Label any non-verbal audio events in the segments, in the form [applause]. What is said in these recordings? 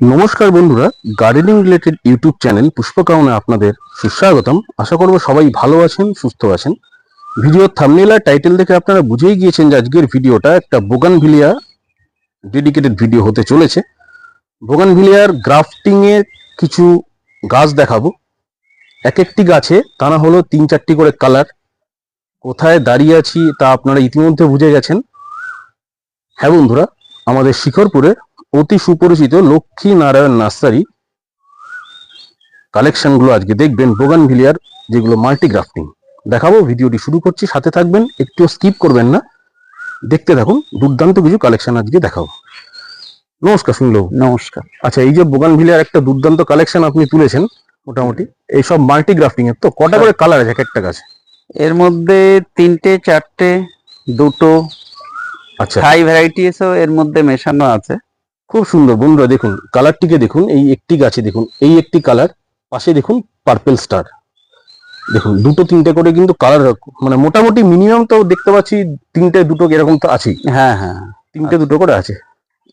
নমস্কার বন্ধুরা gardening related YouTube channel পুষ্পকামনে আপনাদের সুস্বাগতম। আশা করব সবাই ভালো আছেন, সুস্থ আছেন। ভিডিওর থামনেল আর টাইটেল দেখে আপনারা বুঝেই গিয়েছেন যে আজকের ভিডিওটা একটা বোগানভিলিয়া ডেডিকেটেড ভিডিও হতে চলেছে। বোগানভিলিয়ার গ্রাফটিং এর কিছু গাছ দেখাবো। এক একটি গাছে, তা না হলো তিন চারটি করে কালার কোথায় দাঁড়িয়ে আছি, তা আপনারা ইতিমধ্যে বুঝে গেছেন। হ্যাঁ বন্ধুরা, আমাদের শিখরপুরে অতি সুপরিচিত লক্ষ্মী নারায়ণ নার্সারি কালেকশনগুলো আজকে দেখবেন বোগানভিলিয়ার যেগুলো মাল্টিগ্রাফটিং। দেখাবো ভিডিওটি শুরু করছি সাথে থাকবেন একটু স্কিপ করবেন না। দেখতে থাকুন দুর্দান্ত কিছু কালেকশন আজকে দেখাবো। নমস্কার শুনলো? নমস্কার। আচ্ছা এই যে বোগানভিলিয়ার একটা দুর্দান্ত কালেকশন আপনি তুলেছেন মোটামুটি এইসব মাল্টি গ্রাফটিং এর তো কটা করে কালার আছে এক একটা গাছে এর মধ্যে তিনটে চারটে দুটো আচ্ছা। থাই ভ্যারাইটিসও এর মধ্যে মেশানো আছে। খুব সুন্দর। বন্ধুরা দেখুন কালারটিকে দেখুন এই একটি গাছে দেখুন এই একটি কালার পাশে দেখুন পার্পেল স্টার দেখুন দুটো তিনটে করে কিন্তু কালার মানে মোটামুটি মিনিমাম তো দেখতে পাচ্ছি তিনটে দুটো এরকম তো আছেই। হ্যাঁ হ্যাঁ। তিনটে দুটো করে আছে।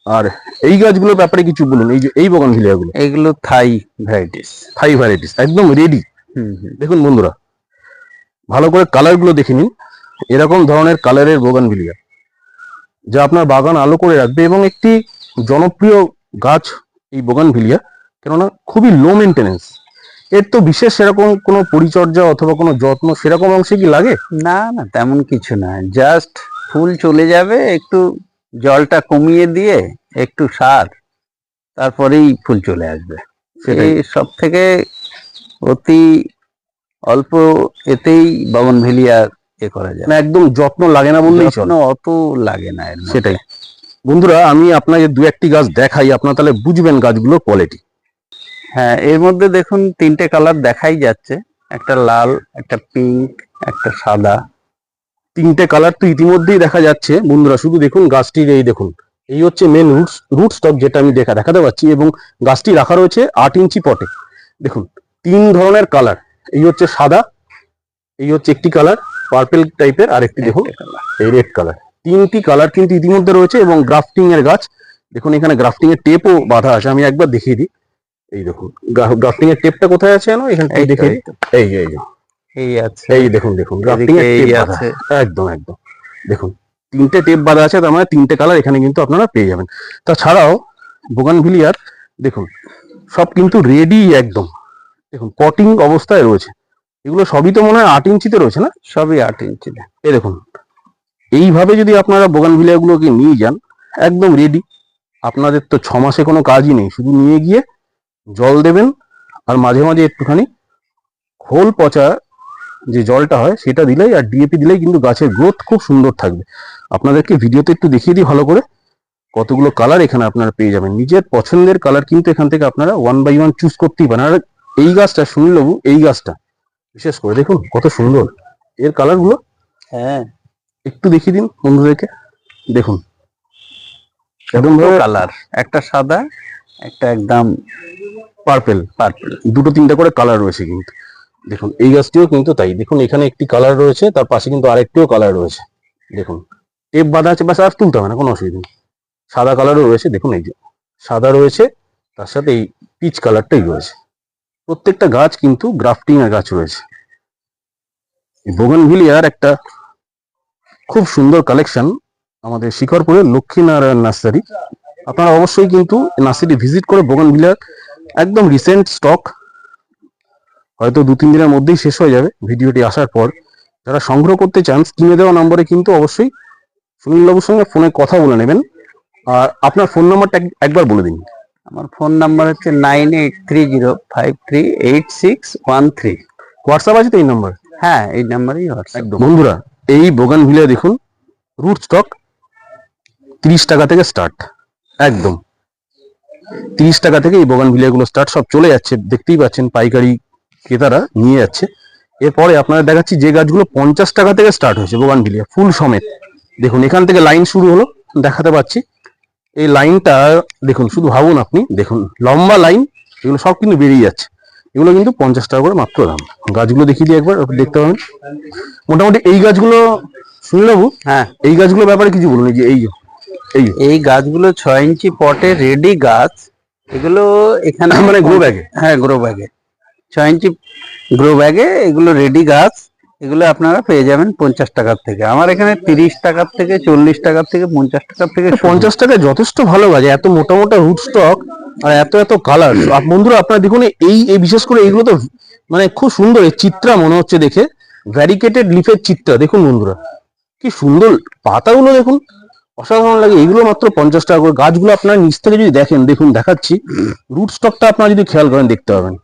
আর এই গাছগুলোর ব্যাপারে কিছু বলুন এই যে এই বগানগুলো এগুলো থাই ভ্যারাইটিস থাই ভ্যারাইটিস একদম রেডি হুম হুম। দেখুন বন্ধুরা ভালো করে কালারগুলো দেখে নিন। এরকম ধরনের কালারের বোগান যা আপনার বাগান আলো করে রাখবে এবং একটি জনপ্রিয় গাছ এই বোগান কেননা খুবই লো মেনটেনেন্স এর তো বিশেষ সেরকম কোনো পরিচর্যা অথবা কোনো যত্ন সেরকম অংশে কি লাগে? না না তেমন কিছু না। জাস্ট ফুল চলে যাবে একটু জলটা কমিয়ে দিয়ে একটু সার তারপরেই ফুল চলে আসবে। সেটাই। সব থেকে অতি অল্প এতেই বামন ভেলিয়ার এ করা যায়। মানে একদম যত্ন লাগে না বললেই যত্ন অত লাগে না সেটাই। বন্ধুরা আমি আপনাকে দু একটি গাছ দেখাই। আপনারা তাহলে বুঝবেন গাছগুলোর কোয়ালিটি হ্যাঁ এর মধ্যে দেখুন তিনটে কালার দেখাই যাচ্ছে। একটা লাল একটা পিঙ্ক একটা সাদা। তিনটে কালার তো ইতিমধ্যেই দেখা যাচ্ছে। বন্ধুরা শুধু দেখুন গাছটির এই দেখুন। এই হচ্ছে মেন রুটস রুট স্টক যেটা আমি দেখা দেখাতে পাচ্ছি এবং গাছটি রাখা রয়েছে আট ইঞ্চি পটে। দেখুন তিন ধরনের কালার এই হচ্ছে সাদা এই হচ্ছে একটি কালার পার্পেল টাইপের আর একটি দেখুন এই রেড কালার তিনটি কালার কিন্তু ইতিমধ্যে রয়েছে এবং গ্রাফটিং এর গাছ। দেখুন এখানে গ্রাফটিং এর টেপও বাঁধা আছে। আমি একবার দেখিয়ে দিই। এই দেখুন গ্রাফটিং এর টেপটা কোথায় আছে জানো এখানে এই দেখে এই এই এই আছে। দেখুন দেখুন গ্রাফটিং এর টেপ আছে। একদম একদম। দেখুন তিনটে টেপ বাঁধা আছে তার মানে তিনটে কালার এখানে কিন্তু আপনারা পেয়ে যাবেন। তাছাড়াও বোগানভিলিয়ার দেখুন সব কিন্তু রেডি একদম। দেখুন পটিং অবস্থায় রয়েছে। এগুলো সবই তো মনে হয় আট ইঞ্চিতে রয়েছে না? সবই আট ইঞ্চি এই দেখুন এইভাবে যদি আপনারা বোগানভিলিয়া গুলোকে নিয়ে যান, একদম রেডি আপনাদের তো ছ মাসে কোনো কাজই নেই, শুধু নিয়ে গিয়ে জল দেবেন আর মাঝে মাঝে একটুখানি খোল পচা যে জলটা হয়, সেটা দিলেই আর ডিএপি দিলেই কিন্তু গাছের গ্রোথ খুব সুন্দর থাকবে। আপনাদেরকে ভিডিওতে একটু দেখিয়ে দিই ভালো করে। কতগুলো কালার এখানে আপনারা পেয়ে যাবেন। নিজের পছন্দের কালার কিন্তু এখান থেকে আপনারা ওয়ান বাই ওয়ান চুজ করতেই পারেন। আর এই গাছটা, সুনীলবাবু, এই গাছটা, বিশেষ করে দেখুন কত সুন্দর। এর কালারগুলো হ্যাঁ। একটু দেখিয়ে দিন বন্ধুদেরকে। দেখুন। একদম কালার। একটা সাদা একটা একদম পার্পেল। পার্পল। দুটো তিনটা করে কালার রয়েছে কিন্তু। দেখুন এই গাছটিও কিন্তু তাই। দেখুন এখানে একটি কালার রয়েছে তার পাশে কিন্তু আরেকটিও কালার রয়েছে। দেখুন টেপ বাঁধা আছে বাস আর তুলতে হবে না কোনো অসুবিধা নেই। সাদা কালারও রয়েছে দেখুন এই যে। সাদা রয়েছে তার সাথে এই পিচ কালারটাই রয়েছে। প্রত্যেকটা গাছ কিন্তু গ্রাফটিং এর গাছ রয়েছে। বোগানভিলিয়ার একটা খুব সুন্দর কালেকশন আমাদের শিখরপুরে লক্ষ্মীনারায়ণ নার্সারি। আপনারা অবশ্যই কিন্তু নার্সারি ভিজিট করে বোগানভিলিয়ার একদম রিসেন্ট স্টক হয়তো দু তিন দিনের মধ্যেই শেষ হয়ে যাবে ভিডিওটি আসার পর। যারা সংগ্রহ করতে চান স্ক্রিনে দেওয়া নম্বরে কিন্তু অবশ্যই সুনীলবাবুর সঙ্গে ফোনে কথা বলে নেবেন। আর আপনার ফোন নাম্বারটা এক- একবার বলে দিন। আমার ফোন নাম্বার হচ্ছে nine eight three zero five three eight six one three WhatsApp আছে তো এই নাম্বার হ্যাঁ এই নাম্বারেই হোয়াটসঅ্যাপ বন্ধুরা এই বোগান ভিলিয়া দেখুন রুট স্টক তিরিশ টাকা থেকে স্টার্ট একদম। তিরিশ টাকা থেকে এই বোগান ভিলিয়াগুলো স্টার্ট সব চলে যাচ্ছে, দেখতেই পাচ্ছেন পাইকারি ক্রেতারা নিয়ে যাচ্ছে। এরপরে আপনারা দেখাচ্ছি যে গাছগুলো পঞ্চাশ টাকা থেকে স্টার্ট হয়েছে বোগান ভিলিয়া ফুল সমেত। দেখুন, এখান থেকে লাইন শুরু হলো, দেখাতে পাচ্ছি। এই লাইনটা দেখুন, শুধু ভাবুন আপনি, দেখুন, লম্বা লাইন এগুলো সব কিন্তু বেরিয়ে যাচ্ছে। এগুলো কিন্তু পঞ্চাশ টাকা করে মাত্র দাম। গাছগুলো দেখিয়ে দিই একবার দেখতে পাবেন। মোটামুটি এই গাছগুলো শুনলেবু হ্যাঁ। এই গাছগুলোর ব্যাপারে কিছু বলুন এই যে এই এই এই গাছগুলো ছয় ইঞ্চি পটে রেডি গাছ এগুলো এখানে [laughs] মানে গ্রো ব্যাগে হ্যাঁ গ্রো ব্যাগে ছয় ইঞ্চি গ্রো ব্যাগে এগুলো রেডি গাছ এগুলো আপনারা পেয়ে যাবেন পঞ্চাশ টাকার থেকে। আমার এখানে তিরিশ টাকার থেকে চল্লিশ টাকার থেকে পঞ্চাশ টাকার থেকে পঞ্চাশ টাকায় যথেষ্ট ভালো গাছ এত মোটা মোটা রুট স্টক আর এত এত কালার বন্ধুরা, আপনারা দেখুন, এই এই বিশেষ করে এইগুলো তো মানে খুব সুন্দর চিত্রা মনে হচ্ছে দেখে। ভ্যারিকেটেড লিফের চিত্রা, দেখুন বন্ধুরা। কি সুন্দর পাতাগুলো দেখুন, অসাধারণ লাগে। এগুলো মাত্র পঞ্চাশ টাকা করে। গাছগুলো আপনার নিচ থেকে যদি দেখেন, দেখুন, দেখাচ্ছি। রুট স্টকটা আপনারা যদি খেয়াল করেন, দেখতে পাবেন।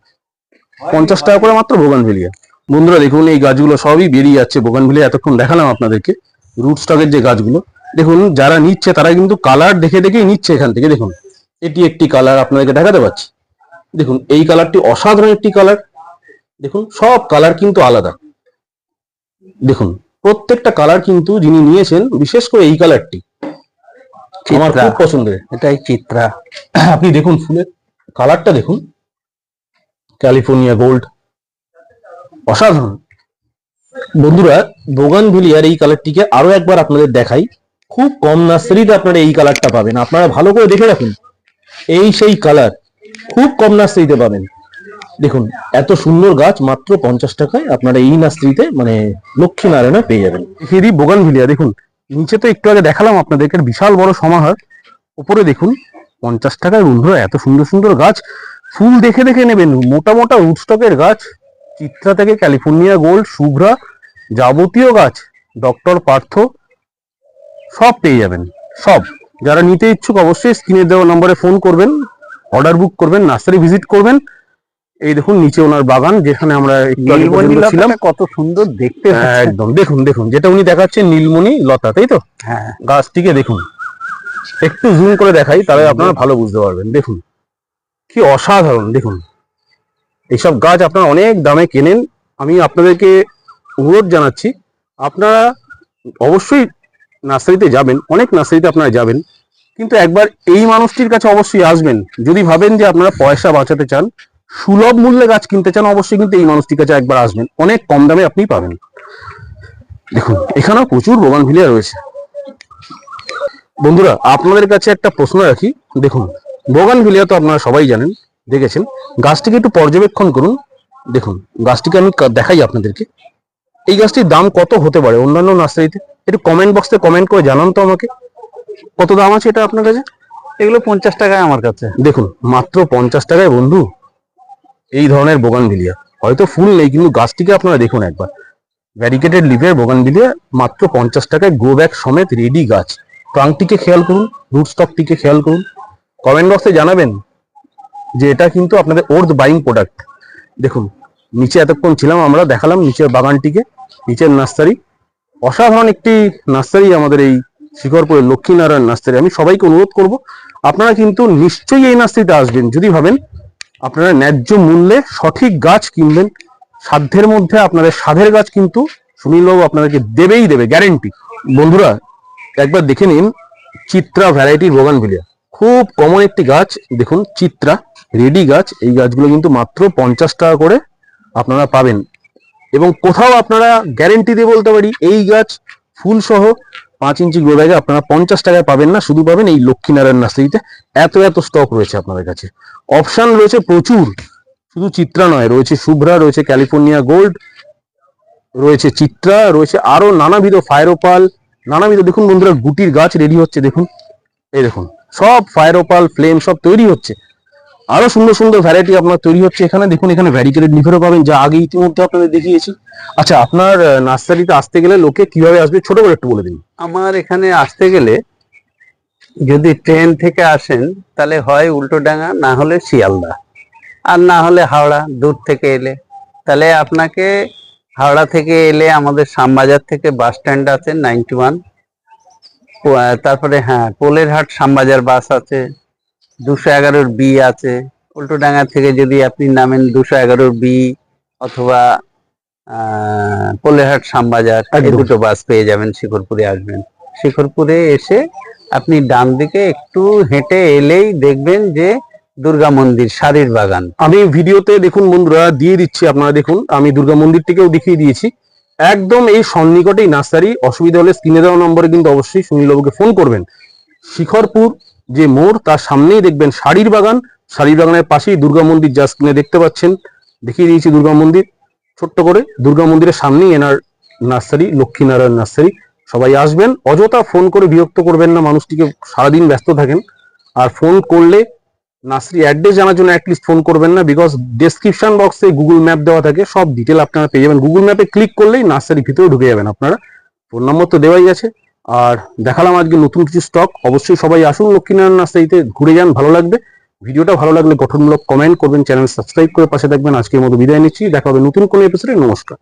পঞ্চাশ টাকা করে মাত্র বোগানভেলিয়া বন্ধুরা, দেখুন, এই গাছগুলো সবই বেরিয়ে যাচ্ছে ভোগান ভেলিয়া এতক্ষণ দেখালাম আপনাদেরকে রুট স্টকের যে গাছগুলো। দেখুন, যারা নিচ্ছে, তারা কিন্তু কালার দেখে, দেখেই নিচ্ছে এখান থেকে, দেখুন। এটি একটি কালার আপনাদেরকে দেখাতে পাচ্ছি। দেখুন এই কালারটি অসাধারণ একটি কালার দেখুন সব কালার কিন্তু আলাদা। দেখুন প্রত্যেকটা কালার কিন্তু যিনি নিয়েছেন বিশেষ করে এই কালারটি আমার খুব পছন্দের। এটাই চিত্রা। আপনি দেখুন ফুলের কালারটা দেখুন। ক্যালিফোর্নিয়া গোল্ড অসাধারণ। বন্ধুরা বোগান ভিলিয়ার এই কালারটিকে আরও একবার আপনাদের দেখাই। খুব কম নার্সারিতে আপনারা এই কালারটা পাবেন। আপনারা ভালো করে দেখে রাখুন। এই সেই কালার খুব কম নার্সারিতে পাবেন। দেখুন, এত সুন্দর গাছ মাত্র পঞ্চাশ টাকায় আপনারা এই নার্সারিতে মানে লক্ষ্মী নারায়ণে পেয়ে যাবেন। ফেরি বোগান ভিলিয়া দেখুন, নিচে তো একটু আগে দেখালাম আপনাদেরকে বিশাল বড় সমাহার। উপরে দেখুন, পঞ্চাশ টাকায় বন্ধুরা, এত সুন্দর সুন্দর গাছ। ফুল দেখে দেখে নেবেন, মোটা মোটা রুটস্টকের গাছ, চিত্রা থেকে ক্যালিফোর্নিয়া গোল্ড শুভ্রা যাবতীয় গাছ, ডক্টর পার্থ, সব পেয়ে যাবেন, সব। যারা নিতে ইচ্ছুক অবশ্যই স্ক্রিনে দেওয়া নম্বরে ফোন করবেন অর্ডার বুক করবেন নার্সারি ভিজিট করবেন। এই দেখুন নিচে ওনার বাগান যেখানে আমরা ছিলাম। কত সুন্দর দেখতে হ্যাঁ, একদম। দেখুন দেখুন যেটা উনি দেখাচ্ছেন নীলমণি লতা তাই তো? হ্যাঁ। গাছটিকে দেখুন। একটু জুম করে দেখাই তাহলে আপনারা ভালো বুঝতে পারবেন। দেখুন কি অসাধারণ দেখুন। এইসব গাছ আপনারা অনেক দামে কেনেন। আমি আপনাদেরকে অনুরোধ জানাচ্ছি আপনারা অবশ্যই নার্সারিতে যাবেন, অনেক নার্সারিতে আপনারা যাবেন, কিন্তু একবার এই মানুষটির কাছে অবশ্যই আসবেন। যদি ভাবেন যে আপনারা পয়সা বাঁচাতে চান, সুলভ মূল্যে গাছ কিনতে চান, অবশ্যই কিন্তু এই মানুষটির কাছে একবার আসবেন। অনেক কম দামে আপনি পাবেন। দেখুন, এখানেও প্রচুর বোগান ভিলিয়া রয়েছে। বন্ধুরা, আপনাদের কাছে একটা প্রশ্ন রাখি। দেখুন, বোগান ভিলিয়া তো আপনারা সবাই জানেন, দেখেছেন। গাছটিকে একটু পর্যবেক্ষণ করুন। দেখুন, গাছটিকে আমি দেখাই আপনাদেরকে। এই গাছটির দাম কত হতে পারে অন্যান্য নার্সারিতে? একটু কমেন্ট বক্সে কমেন্ট করে জানান তো আমাকে। কত দাম আছে এটা আপনার কাছে? এগুলো পঞ্চাশ টাকায় আমার কাছে। দেখুন মাত্র পঞ্চাশ টাকায় বন্ধু এই ধরনের বোগান ভিলিয়া হয়তো ফুল নেই কিন্তু গাছটিকে আপনারা দেখুন একবার। ভ্যারিকেটেড লিভের বোগান ভিলিয়া মাত্র পঞ্চাশ টাকায় গ্রো ব্যাগ সমেত রেডি গাছ। ট্রাঙ্কটিকে খেয়াল করুন রুট স্টকটিকে খেয়াল করুন। কমেন্ট বক্সে জানাবেন যে এটা কিন্তু আপনাদের ওর্থ বাইং প্রোডাক্ট দেখুন নিচে এতক্ষণ ছিলাম আমরা দেখালাম নিচের বাগানটিকে নিচের নার্সারি। অসাধারণ একটি নার্সারি আমাদের এই শিকরপুরের লক্ষ্মীনারায়ণ নার্সারি। আমি সবাইকে অনুরোধ করব, আপনারা কিন্তু নিশ্চয়ই এই নার্সারিতে আসবেন। যদি ভাবেন আপনারা ন্যায্য মূল্যে সঠিক গাছ কিনবেন, সাধ্যের মধ্যে আপনাদের সাধের গাছ কিন্তু সুনীলবাবু আপনাদেরকে দেবেই দেবে গ্যারেন্টি বন্ধুরা, একবার দেখে নিন চিত্রা ভ্যারাইটির বোগানভিলিয়া খুব কমন একটি গাছ, দেখুন, চিত্রা রেডি গাছ। এই গাছগুলো কিন্তু মাত্র পঞ্চাশ টাকা করে আপনারা পাবেন। এবং কোথাও আপনারা গ্যারেন্টি দিয়ে বলতে পারি, এই গাছ ফুল সহ পাঁচ ইঞ্চি গ্রো ব্যাগে আপনারা পঞ্চাশ টাকায় পাবেন না, শুধু পাবেন এই লক্ষ্মীনারায়ণ নার্সারিতে। এত এত স্টক রয়েছে আপনাদের কাছে। অপশন রয়েছে প্রচুর। শুধু চিত্রা নয়, রয়েছে শুভ্রা, রয়েছে ক্যালিফোর্নিয়া গোল্ড রয়েছে চিত্রা, রয়েছে আরও নানাবিধ ফায়ারোপাল নানাবিধ। দেখুন বন্ধুরা, গুটির গাছ রেডি হচ্ছে, দেখুন। এই দেখুন, সব ফায়ারোপাল ফ্লেম সব তৈরি হচ্ছে। আরও সুন্দর সুন্দর ভ্যারাইটি আপনার তৈরি হচ্ছে এখানে। দেখুন, এখানে ভ্যারিকেটেড লিভারও পাবেন, যা আগে ইতিমধ্যে আপনাদের দেখিয়েছি। আচ্ছা আপনার নার্সারিতে আসতে গেলে লোকে কীভাবে আসবে? ছোট করে একটু বলে দিন। আমার এখানে আসতে গেলে যদি ট্রেন থেকে আসেন, তাহলে হয় উল্টোডাঙ্গা, না হলে শিয়ালদা। আর না হলে হাওড়া, দূর থেকে এলে। তাহলে আপনাকে হাওড়া থেকে এলে আমাদের শ্যামবাজার থেকে বাস স্ট্যান্ড আছে নাইনটি ওয়ান তারপরে হ্যাঁ পোলেরহাট শ্যামবাজার বাস আছে। দুশো এগারোর বি আছে। উল্টোডাঙ্গা থেকে যদি আপনি নামেন দুশো এগারোর বি অথবা আহ, পোলেরহাট শ্যামবাজার দুটো বাস পেয়ে যাবেন শিখরপুরে আসবেন। শিখরপুরে এসে আপনি ডান দিকে একটু হেঁটে এলেই দেখবেন যে দুর্গা মন্দির শাড়ির বাগান। আমি ভিডিওতে দেখুন বন্ধুরা দিয়ে দিচ্ছি আপনারা দেখুন আমি দুর্গা মন্দিরটিকেও দেখিয়ে দিয়েছি। একদম এই সন্নিকটেই নার্সারি অসুবিধা হলে স্ক্রিনে দেওয়া নম্বরে কিন্তু অবশ্যই সুনীলবাবুকে ফোন করবেন। শিখরপুর যে মোড়, তার সামনেই দেখবেন শাড়ির বাগান। শাড়ির বাগানের পাশেই দুর্গা মন্দির যা স্ক্রিনে দেখতে পাচ্ছেন। দেখিয়ে দিয়েছি দুর্গা মন্দির। ছোট্ট করে দুর্গা মন্দিরের সামনেই এনার নার্সারি, লক্ষ্মীনারায়ণ নার্সারি। সবাই আসবেন। অযথা ফোন করে বিরক্ত করবেন না, মানুষটিকে সারাদিন ব্যস্ত থাকেন। আর ফোন করলে নার্সারি অ্যাড্রেস জানার জন্য অ্যাটলিস্ট ফোন করবেন না বিকজ ডেসক্রিপশন বক্সে গুগল ম্যাপ দেওয়া থাকে, সব ডিটেল আপনারা পেয়ে যাবেন। গুগল ম্যাপে ক্লিক করলেই নার্সারি ভিতরে ঢুকে যাবেন আপনারা। ফোন নম্বর তো দেওয়াই আছে। আর দেখালাম আজকে নতুন কিছু স্টক অবশ্যই সবাই আসুন লক্ষ্মীনারায়ণ নার্সারিতে, ঘুরে যান, ভালো লাগবে। ভিডিওটা ভালো লাগলে গঠনমূলক কমেন্ট করবেন চ্যানেল সাবস্ক্রাইব করে পাশে থাকবেন। আজকের মতো বিদায় নিচ্ছি। দেখা হবে নতুন কোনো এপিসোডে নমস্কার।